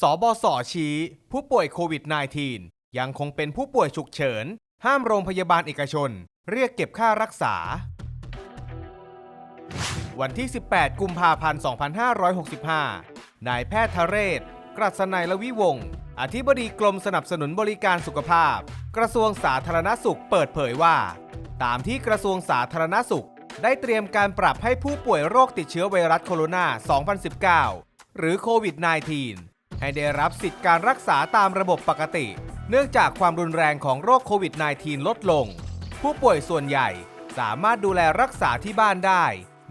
สบสชี้ ผู้ป่วยโควิด -19 ยังคงเป็นผู้ป่วยฉุกเฉิน ห้ามโรงพยาบาลเอกชน เรียกเก็บค่ารักษา วันที่ 18 กุมภาพันธ์ 2565 นายแพทย์ทะเรศ กรัศนัยละวิวงศ์อธิบดีกรมสนับสนุนบริการสุขภาพ กระทรวงสาธารณสุขเปิดเผยว่า ตามที่กระทรวงสาธารณสุข ได้เตรียมการปรับให้ผู้ป่วยโรคติดเชื้อไวรัสโคโรนา 2019 หรือโควิด -19 ให้ได้รับสิทธิการรักษาตามระบบปกติ เนื่องจากความรุนแรงของโรคโควิด -19 ลดลง ผู้ป่วยส่วนใหญ่สามารถดูแลรักษาที่บ้านได้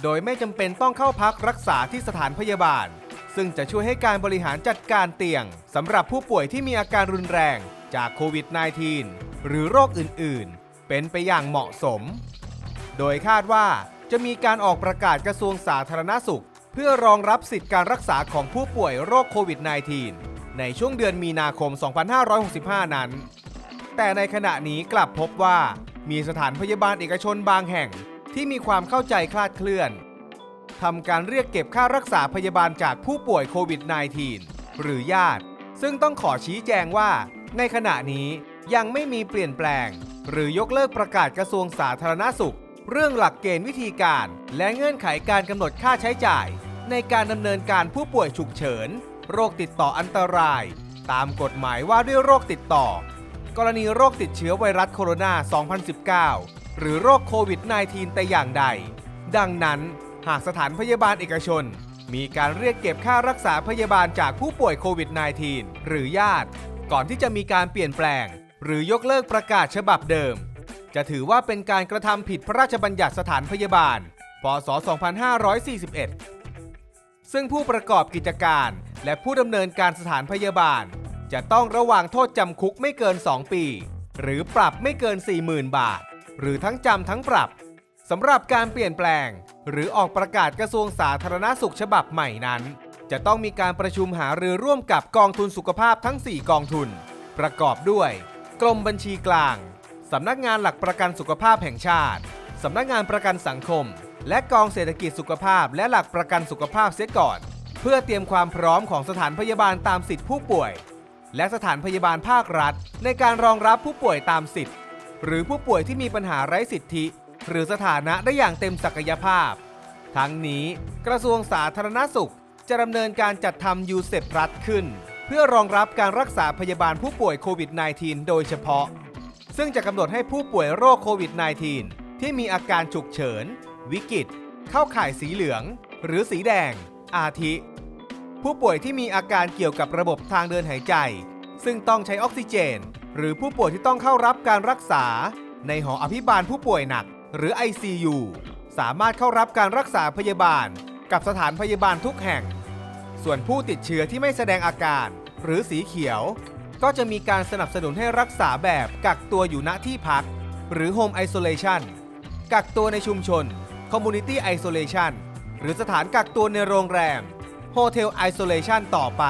โดยไม่จำเป็นต้องเข้าพักรักษาที่สถานพยาบาล ซึ่งจะช่วยให้การบริหารจัดการเตียงสำหรับผู้ป่วยที่มีอาการรุนแรงจากโควิด -19 หรือโรคอื่น ๆ เป็นไปอย่างเหมาะสม โดยคาดว่าจะมีการออกประกาศกระทรวงสาธารณสุข เพื่อรองรับสิทธิการรักษาของผู้ป่วยโรคโควิด -19 ในช่วงเดือนมีนาคม 2565 นั้น แต่ในขณะนี้กลับพบว่ามีสถานพยาบาลเอกชนบางแห่งที่มีความเข้าใจคลาดเคลื่อนทำการเรียกเก็บค่ารักษาพยาบาลจากผู้ป่วยโควิด -19 หรือญาติ ซึ่งต้องขอชี้แจงว่า ในขณะนี้ยังไม่มีเปลี่ยนแปลง หรือยกเลิกประกาศกระทรวงสาธารณสุข เรื่องหลักเกณฑ์วิธีการ และเงื่อนไขการกำหนดค่าใช้จ่าย ในการดำเนินการผู้ป่วยฉุกเฉิน โรคติดต่ออันตราย ตามกฎหมายว่าด้วยโรคติดต่อ กรณีโรคติดเชื้อไวรัสโคโรนา 2019 หรือโรคโควิด -19 แต่อย่างใด ดังนั้น หากสถานพยาบาลเอกชน มีการเรียกเก็บค่ารักษาพยาบาลจากผู้ป่วยโควิด -19 หรือญาติ ก่อนที่จะมีการเปลี่ยนแปลง หรือยกเลิกประกาศฉบับเดิม จะถือว่าเป็นการกระทำผิดพระราชบัญญัติสถานพยาบาล พศ 2541 ซึ่งผู้ประกอบกิจการและผู้ดำเนินการสถานพยาบาล จะต้องระวางโทษจำคุกไม่เกิน 2 ปี หรือปรับไม่เกิน 40,000 บาท หรือทั้งจำทั้งปรับสำหรับการเปลี่ยนแปลง หรือออกประกาศกระทรวงสาธารณสุขฉบับใหม่นั้น จะต้องมีการประชุมหารือร่วมกับกองทุนสุขภาพทั้ง 4 กองทุน ประกอบด้วย กรมบัญชีกลางสำนักงานหลักประกันสุขภาพแห่งชาติสำนักงานประกันสังคม และกองเศรษฐกิจสุขภาพ และหลักประกันสุขภาพเสียก่อน เพื่อเตรียมความพร้อมของสถานพยาบาลตามสิทธิผู้ป่วย และสถานพยาบาลภาครัฐ ในการรองรับผู้ป่วยตามสิทธิ์หรือผู้ป่วยที่มีปัญหาไร้สิทธิ หรือสถานะได้อย่างเต็มศักยภาพ ทั้งนี้กระทรวงสาธารณสุข จะดำเนินการจัดทำยูเซปรัฐขึ้น เพื่อรองรับการรักษาพยาบาลผู้ป่วยโควิด -19 โดยเฉพาะ ซึ่งจะกำหนดให้ผู้ป่วยโรคโควิด -19 ที่มีอาการฉุกเฉิน วิกฤต เข้าข่ายสีเหลือง หรือสีแดง อาทิ ผู้ป่วยที่มีอาการเกี่ยวกับระบบทางเดินหายใจ ซึ่งต้องใช้ออกซิเจน หรือผู้ป่วยที่ต้องเข้ารับการรักษา ในหออภิบาลผู้ป่วยหนัก หรือ ICU สามารถเข้ารับการรักษาพยาบาล กับสถานพยาบาลทุกแห่ง ส่วนผู้ติดเชื้อที่ไม่แสดงอาการ หรือสีเขียว ก็จะมีการสนับสนุนให้รักษาแบบกักตัวอยู่ณที่พัก หรือ Home Isolation กักตัวในชุมชน Community Isolation หรือสถานกักตัวในโรงแรม Hotel Isolation ต่อไป